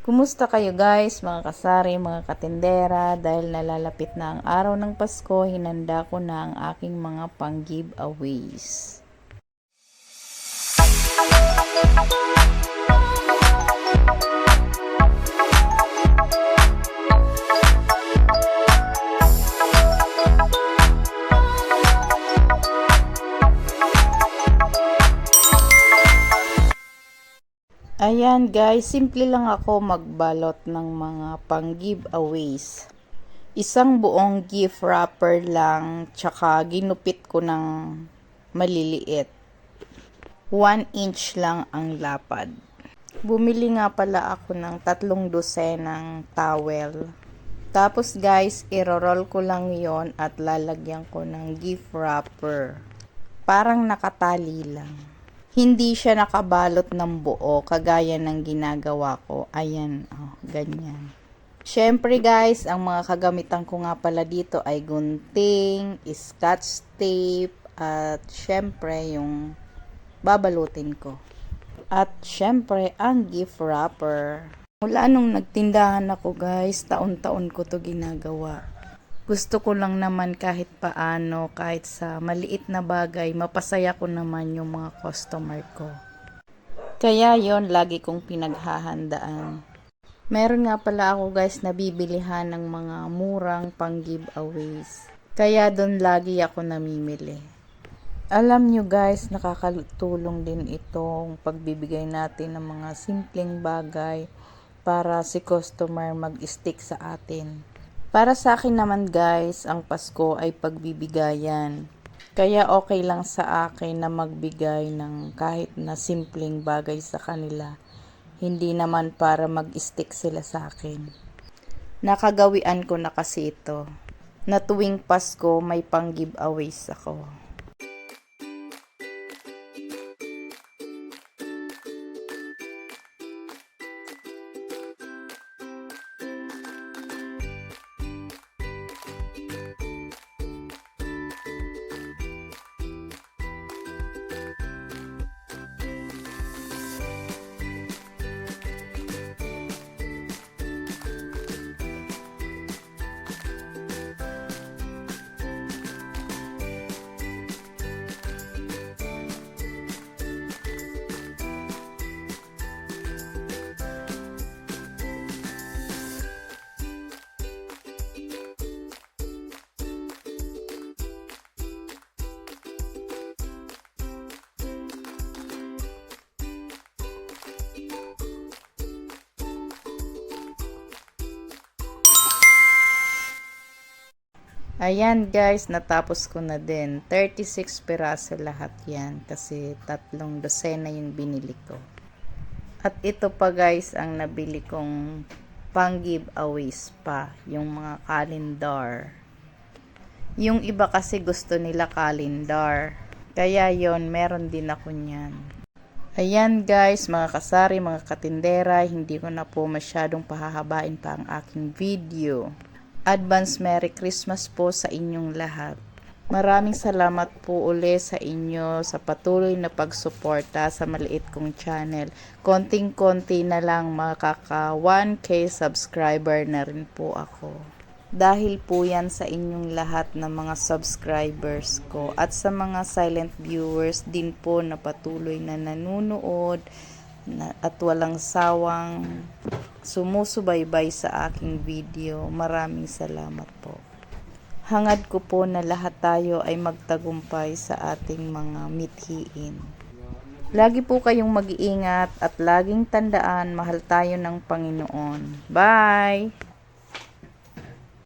Kumusta kayo guys, mga kasari, mga katindera? Dahil nalalapit na ang araw ng Pasko, hinanda ko na ang aking mga pang-giveaways. Ayan guys, simple lang ako magbalot ng mga pang giveaways. Isang buong gift wrapper lang, tsaka ginupit ko ng maliliit. 1 inch lang ang lapad. Bumili nga pala ako ng tatlong dosenang towel. Tapos guys, iroroll ko lang yon at lalagyan ko ng gift wrapper. Parang nakatali lang hindi siya nakabalot ng buo kagaya ng ginagawa ko. Ayan, oh, ganyan. Syempre guys, ang mga kagamitan ko nga pala dito ay gunting, scotch tape, at syempre yung babalutin ko. At syempre ang gift wrapper. Mula nung nagtindahan ako guys, taon-taon ko to ginagawa gusto ko lang naman kahit paano, kahit sa maliit na bagay, mapasaya ko naman yung mga customer ko. Kaya yon lagi kong pinaghahandaan. Meron nga pala ako guys na bibilihan ng mga murang pang giveaways. Kaya doon lagi ako namimili. Alam nyo guys, nakakatulong din itong pagbibigay natin ng mga simpleng bagay para si customer mag-stick sa atin. Para sa akin naman guys, ang Pasko ay pagbibigayan. Kaya okay lang sa akin na magbigay ng kahit na simpleng bagay sa kanila. Hindi naman para mag-stick sila sa akin. Nakagawian ko na kasi ito. Na tuwing Pasko may pang giveaways ako. Ayan guys, natapos ko na din. 36 piraso lahat yan kasi tatlong dosena yung binili ko. At ito pa guys ang nabili kong pang giveaways pa, yung mga calendar. Yung iba kasi gusto nila calendar. Kaya yon meron din ako niyan. Ayan guys, mga kasari, mga katindera, hindi ko na po masyadong pahahabain pa ang aking video. Advance Merry Christmas po sa inyong lahat. Maraming salamat po uli sa inyo sa patuloy na pagsuporta sa maliit kong channel. Konting-konti na lang makaka 1k subscriber na rin po ako. Dahil po yan sa inyong lahat ng mga subscribers ko at sa mga silent viewers din po na patuloy na nanunood na, at walang sawang sumusubaybay sa aking video. Maraming salamat po. Hangad ko po na lahat tayo ay magtagumpay sa ating mga mithiin. Lagi po kayong mag-iingat at laging tandaan mahal tayo ng Panginoon. Bye!